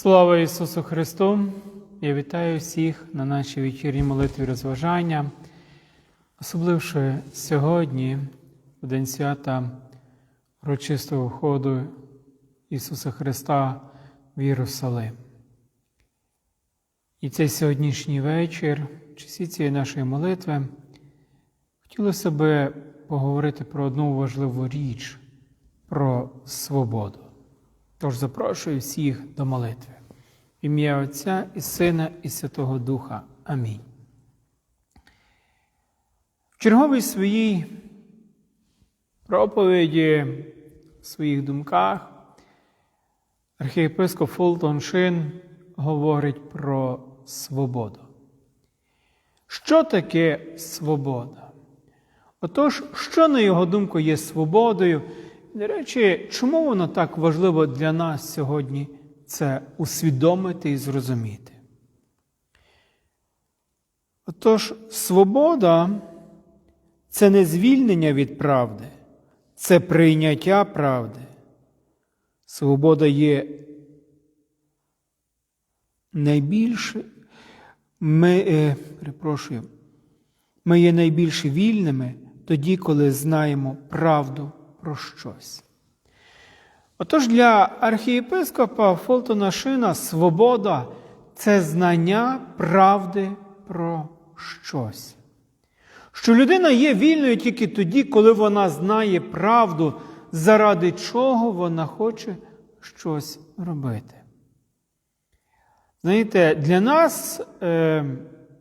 Слава Ісусу Христу! Я вітаю всіх на нашій вечірній молитві розважання, особливо сьогодні, у День свята урочистого ходу Ісуса Христа в Єрусалим. І цей сьогоднішній вечір, в часі цієї нашої молитви, хотілося би поговорити про одну важливу річ, про свободу. Тож запрошую всіх до молитви. Ім'я Отця і Сина, і Святого Духа. Амінь. В черговій своїй проповіді, в своїх думках, архієпископ Фултон Шин говорить про свободу. Що таке свобода? Отож, що, на його думку, є свободою? До речі, чому воно так важливо для нас сьогодні це усвідомити і зрозуміти? Отож, свобода це не звільнення від правди, це прийняття правди. Свобода є найбільше, ми, е, перепрошую, ми є найбільш вільними тоді, коли знаємо правду про щось. Отож для архієпископа Фолтона Шина свобода це знання правди про щось. Що людина є вільною тільки тоді, коли вона знає правду, заради чого вона хоче щось робити. Знаєте, для нас е,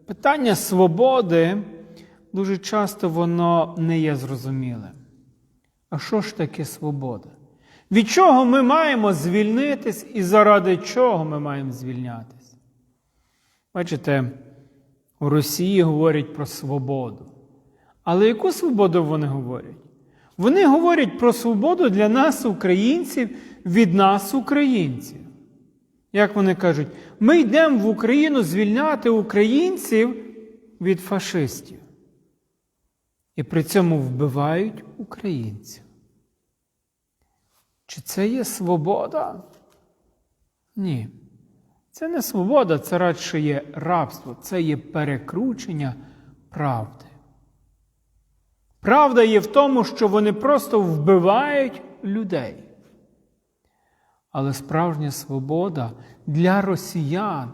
питання свободи дуже часто воно не є зрозумілим. А що ж таке свобода? Від чого ми маємо звільнитись і заради чого ми маємо звільнятись? Бачите, у Росії говорять про свободу. Але яку свободу вони говорять? Вони говорять про свободу для нас, українців, від нас, українців. Як вони кажуть, ми йдемо в Україну звільняти українців від фашистів. І при цьому вбивають українців. Чи це є свобода? Ні. Це не свобода, це радше є рабство, це є перекручення правди. Правда є в тому, що вони просто вбивають людей. Але справжня свобода для росіян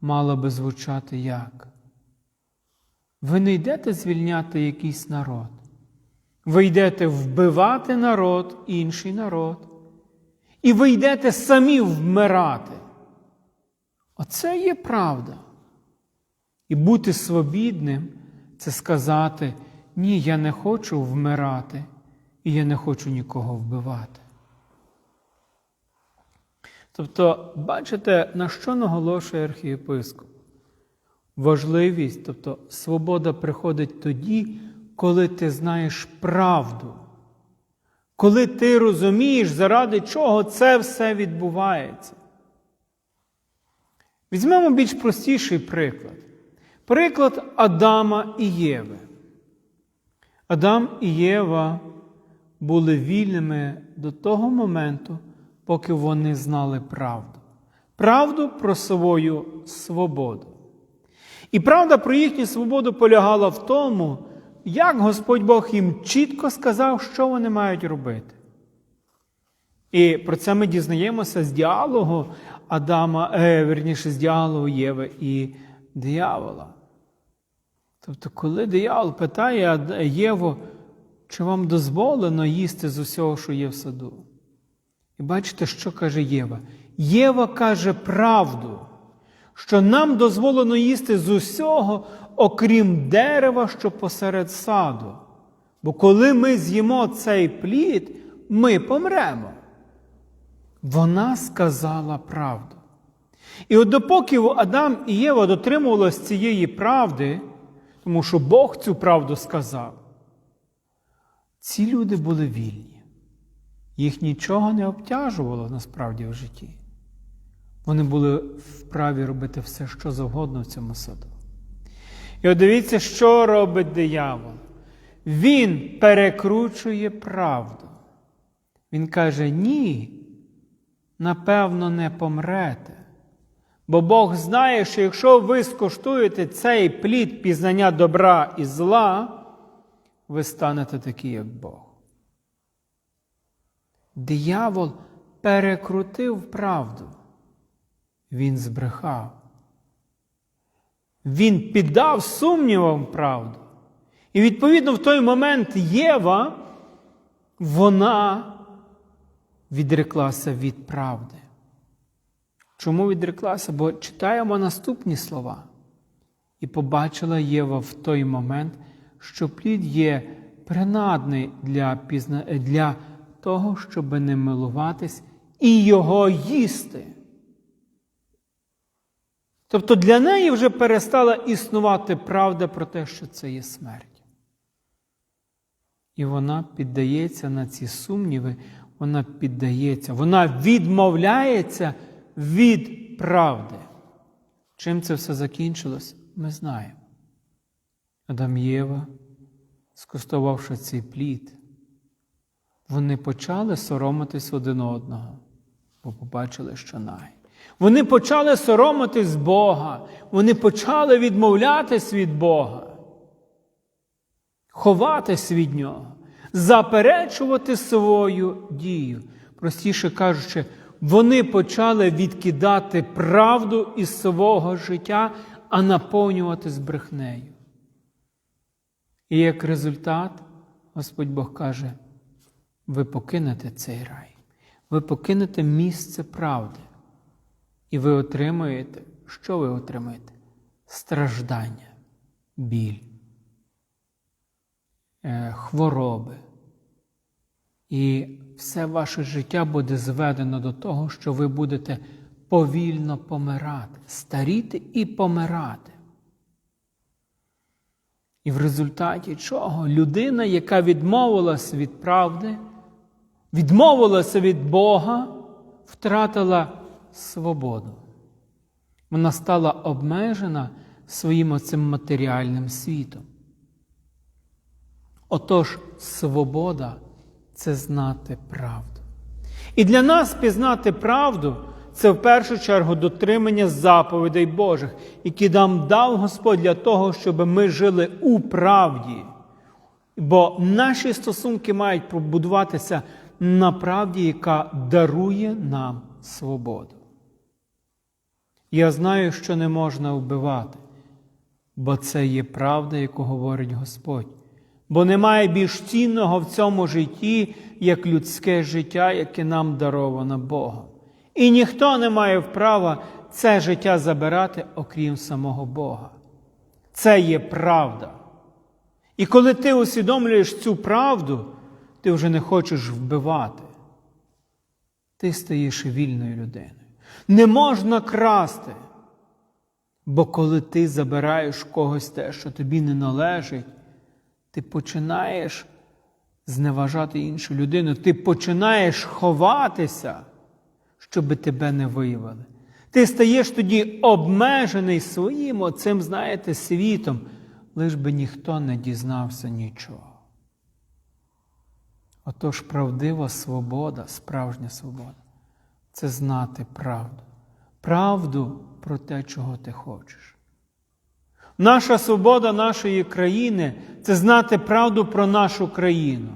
мала би звучати як? Ви не йдете звільняти якийсь народ. Ви йдете вбивати народ, інший народ. І ви йдете самі вмирати. Оце є правда. І бути свобідним це сказати, ні, я не хочу вмирати, і я не хочу нікого вбивати. Тобто, бачите, на що наголошує архієпископ? Важливість, тобто свобода приходить тоді, коли ти знаєш правду, коли ти розумієш, заради чого це все відбувається. Візьмемо більш простіший приклад. Приклад Адама і Єви. Адам і Єва були вільними до того моменту, поки вони знали правду. Правду про свою свободу. І правда про їхню свободу полягала в тому, як Господь Бог їм чітко сказав, що вони мають робити. І про це ми дізнаємося з діалогу Адама, е, верніше, з діалогу Єви і диявола. Тобто, коли диявол питає Єву, чи вам дозволено їсти з усього, що є в саду? І бачите, що каже Єва? Єва каже правду, що нам дозволено їсти з усього, окрім дерева, що посеред саду. Бо коли ми з'їмо цей плід, ми помремо. Вона сказала правду. І от допоки Адам і Єва дотримувалися цієї правди, тому що Бог цю правду сказав, ці люди були вільні. Їх нічого не обтяжувало насправді в житті. Вони були вправі робити все, що завгодно в цьому саду. І от дивіться, що робить диявол. Він перекручує правду. Він каже: ні, напевно, не помрете. Бо Бог знає, що якщо ви скуштуєте цей плід пізнання добра і зла, ви станете такі, як Бог. Диявол перекрутив правду. Він збрехав. Він піддав сумнівам правду. І відповідно в той момент Єва, вона відреклася від правди. Чому відреклася? Бо читаємо наступні слова. І побачила Єва в той момент, що плід є принадний для, пізна... для того, щоб не милуватись і його їсти. Тобто для неї вже перестала існувати правда про те, що це є смерть. І вона піддається на ці сумніви, вона піддається, вона відмовляється від правди. Чим це все закінчилось, ми знаємо. Адам Єва, скуштувавши цей плід, вони почали соромитись один одного, бо побачили, що най. Вони почали соромитись Бога, вони почали відмовлятись від Бога, ховатись від Нього, заперечувати свою дію. Простіше кажучи, вони почали відкидати правду із свого життя, а наповнюватись брехнею. І як результат, Господь Бог каже, ви покинете цей рай, ви покинете місце правди. І ви отримуєте, що ви отримаєте? Страждання, біль, е, хвороби. І все ваше життя буде зведено до того, що ви будете повільно помирати, старіти і помирати. І в результаті чого людина, яка відмовилась від правди, відмовилася від Бога, втратила свободу. Вона стала обмежена своїм оцим матеріальним світом. Отож, свобода це знати правду. І для нас пізнати правду це в першу чергу дотримання заповідей Божих, які нам дав Господь для того, щоб ми жили у правді. Бо наші стосунки мають побудуватися на правді, яка дарує нам свободу. Я знаю, що не можна вбивати, бо це є правда, яку говорить Господь. Бо немає більш цінного в цьому житті, як людське життя, яке нам даровано Богом. І ніхто не має права це життя забирати, окрім самого Бога. Це є правда. І коли ти усвідомлюєш цю правду, ти вже не хочеш вбивати. Ти стаєш вільною людиною. Не можна красти. Бо коли ти забираєш когось те, що тобі не належить, ти починаєш зневажати іншу людину, ти починаєш ховатися, щоб тебе не виявили. Ти стаєш тоді обмежений своїм оцим, знаєте, світом, лиш би ніхто не дізнався нічого. Отож, правдива свобода, справжня свобода це знати правду. Правду про те, чого ти хочеш. Наша свобода нашої країни це знати правду про нашу країну.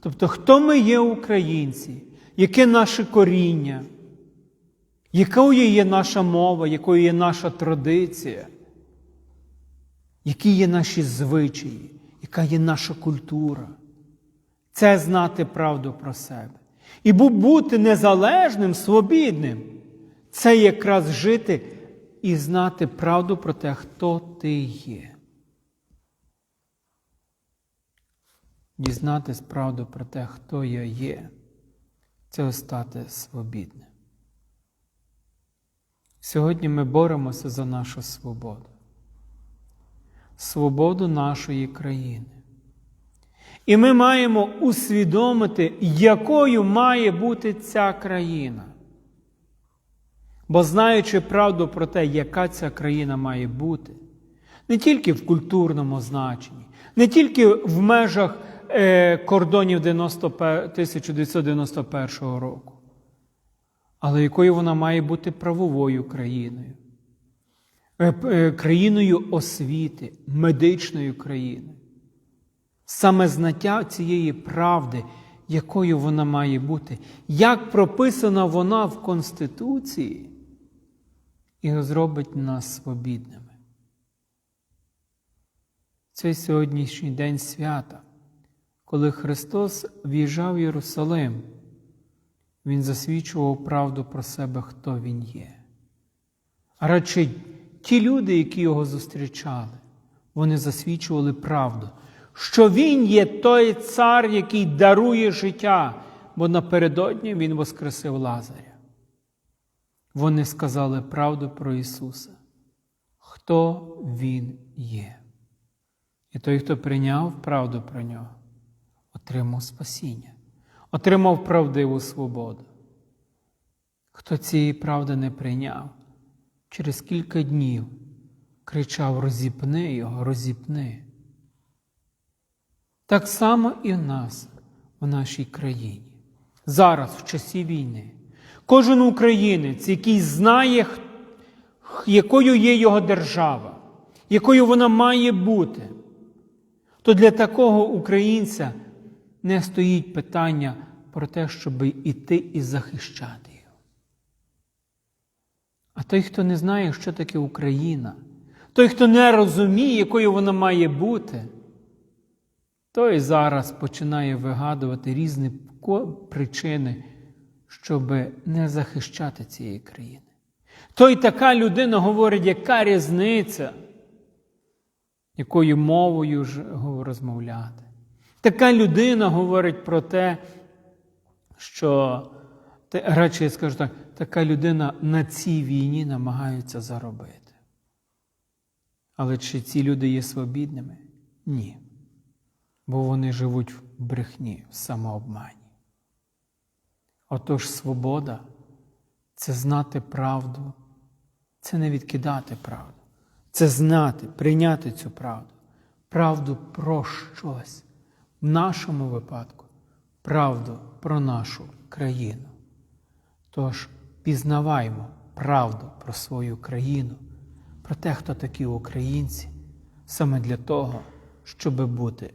Тобто, хто ми є українці, яке наше коріння, якою є наша мова, якою є наша традиція, які є наші звичаї, яка є наша культура. Це знати правду про себе. І бути незалежним, свобідним це якраз жити і знати правду про те, хто ти є. Дізнатись правду про те, хто я є, це стати свобідним. Сьогодні ми боремося за нашу свободу, свободу нашої країни. І ми маємо усвідомити, якою має бути ця країна. Бо знаючи правду про те, яка ця країна має бути, не тільки в культурному значенні, не тільки в межах е, кордонів 90, 1991 року, але якою вона має бути правовою країною, е, е, країною освіти, медичною країною. Саме знаття цієї правди, якою вона має бути, як прописана вона в Конституції, і зробить нас свобідними. Цей сьогоднішній день свята, коли Христос в'їжджав в Єрусалим, Він засвідчував правду про себе, хто Він є. А радше ті люди, які його зустрічали, вони засвідчували правду, що Він є той цар, який дарує життя, бо напередодні Він воскресив Лазаря. Вони сказали правду про Ісуса, хто Він є. І той, хто прийняв правду про нього, отримав спасіння, отримав правдиву свободу. Хто цієї правди не прийняв, через кілька днів кричав: розіпни його, розіпни. Так само і в нас, в нашій країні. Зараз, в часі війни, кожен українець, який знає, якою є його держава, якою вона має бути, то для такого українця не стоїть питання про те, щоб іти і захищати його. А той, хто не знає, що таке Україна, той, хто не розуміє, якою вона має бути, той зараз починає вигадувати різні причини, щоб не захищати цієї країни. Той така людина говорить, яка різниця, якою мовою ж розмовляти. Така людина говорить про те, що радше я скажу так, така людина на цій війні намагається заробити. Але чи ці люди є свобідними? Ні. Бо вони живуть в брехні, в самообмані. Отож, свобода це знати правду, це не відкидати правду, це знати, прийняти цю правду. Правду про щось. В нашому випадку правду про нашу країну. Тож пізнаваймо правду про свою країну, про те, хто такі українці, саме для того, щоб бути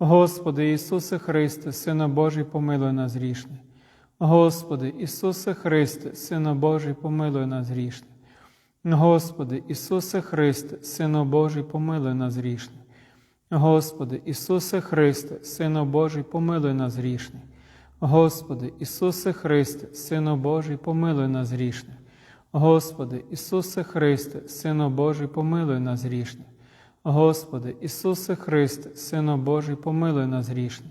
Господи Ісусе Христе, Сина Божий, помилуй нас грішних. Господи Ісусе Христе, Сина Божий, помилуй нас грішних. Господи Ісусе Христе, Сина Божий, помилуй нас грішних. Господи Ісусе Христе, Сина Божий, помилуй нас грішних. Господи Ісусе Христе, Сина Божий, помилуй нас грішних. Господи Ісусе Христе, Сина Божий, помилуй нас грішних. Господи Ісусе Христе, Сина Божий, помилуй нас грішних.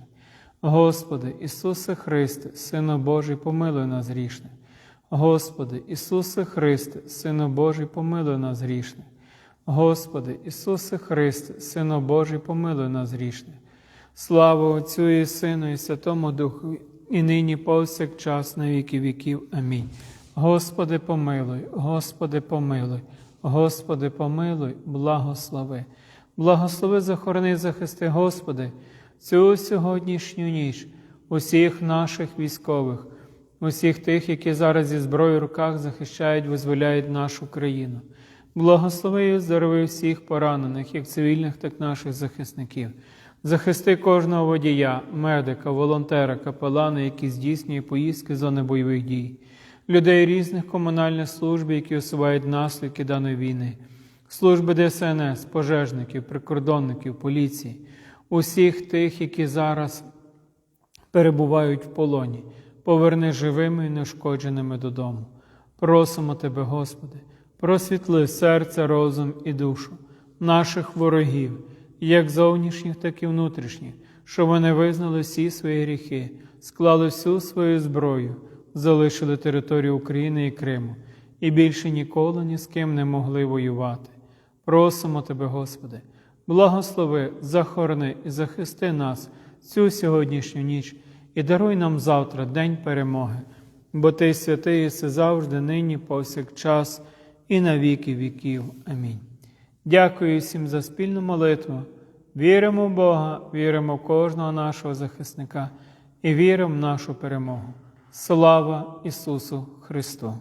Господи Ісусе Христе, Сина Божий, помилуй нас грішних. Господи Ісусе Христе, Сина Божий, помилуй нас грішних. Господи Ісусе Христе, Сина Божий, помилуй нас грішних. Слава Отцю і Сину, і Святому Духу, і нині повсякчас на віки віків. Амінь. Господи, помилуй, Господи, помилуй, Господи, помилуй, благослови. Благослови, захорони, захисти, Господи, цю сьогоднішню ніч, усіх наших військових, усіх тих, які зараз зі зброєю в руках захищають, визволяють нашу країну. Благослови і оздорови всіх поранених, як цивільних, так і наших захисників. Захисти кожного водія, медика, волонтера, капелана, які здійснює поїздки зони бойових дій, людей різних комунальних служб, які усувають наслідки даної війни, служби ДСНС, пожежників, прикордонників, поліції, усіх тих, які зараз перебувають в полоні, поверни живими і неушкодженими додому. Просимо Тебе, Господи, просвітли серце, розум і душу наших ворогів, як зовнішніх, так і внутрішніх, щоб вони визнали всі свої гріхи, склали всю свою зброю, залишили територію України і Криму і більше ніколи ні з ким не могли воювати. Просимо Тебе, Господи, благослови, захорони і захисти нас цю сьогоднішню ніч і даруй нам завтра день перемоги, бо Ти святий єси завжди, нині, повсякчас і на віки віків. Амінь. Дякую всім за спільну молитву. Віримо в Бога, віримо в кожного нашого захисника і віримо в нашу перемогу. Слава Ісусу Христу!